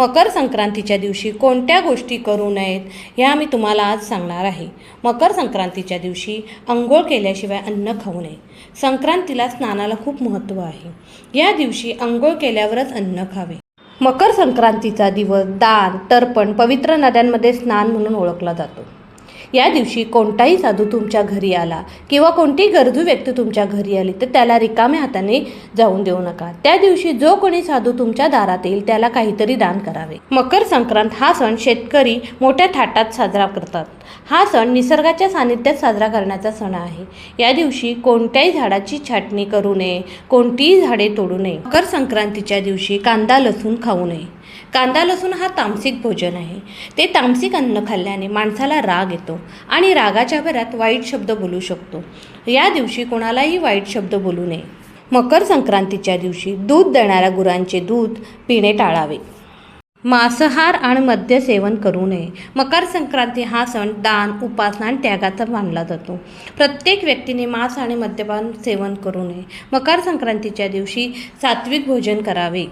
मकर संक्रांतीच्या दिवशी कोणत्या गोष्टी करू नयेत ह्या मी तुम्हाला आज सांगणार आहे. मकर संक्रांतीच्या दिवशी आंघोळ केल्याशिवाय अन्न खाऊ नये. संक्रांतीला स्नानाला खूप महत्त्व आहे. या दिवशी आंघोळ केल्यावरच अन्न खावे. मकर संक्रांतीचा दिवस दान तर्पण पवित्र नद्यांमध्ये स्नान म्हणून ओळखला जातो. या दिवशी कोणताही साधू तुमच्या घरी आला किंवा कोणतीही गरजू व्यक्ती तुमच्या घरी आली तर त्याला रिकाम्या हाताने जाऊन देऊ नका. त्या दिवशी जो कोणी साधू तुमच्या दारात येईल त्याला काहीतरी दान करावे. मकर संक्रांत हा सण शेतकरी मोठ्या थाटात साजरा करतात. हा सण निसर्गाच्या सानिध्यात साजरा करण्याचा सण आहे. या दिवशी कोणत्याही झाडाची छाटणी करू नये कोणतीही झाडे तोडू नये. मकर संक्रांतीच्या दिवशी कांदा लसूण खाऊ नये. कांदा लसूण हा तामसिक भोजन आहे. ते तामसिक अन्न खाल्ल्याने माणसाला राग येतो आणि रागाच्या भरात वाईट शब्द बोलू शकतो. या दिवशी कोणालाही वाईट शब्द बोलू नये. मकर संक्रांतीच्या दिवशी दूध देणाऱ्या गुरांचे दूध पिणे टाळावे. मांसाहार आणि मद्य सेवन करू नये. मकर संक्रांती हा सण दान उपासना आणि त्यागाचा मानला जातो. प्रत्येक व्यक्तीने मांस आणि मद्यपान सेवन करू नये. मकर संक्रांतीच्या दिवशी सात्विक भोजन करावे.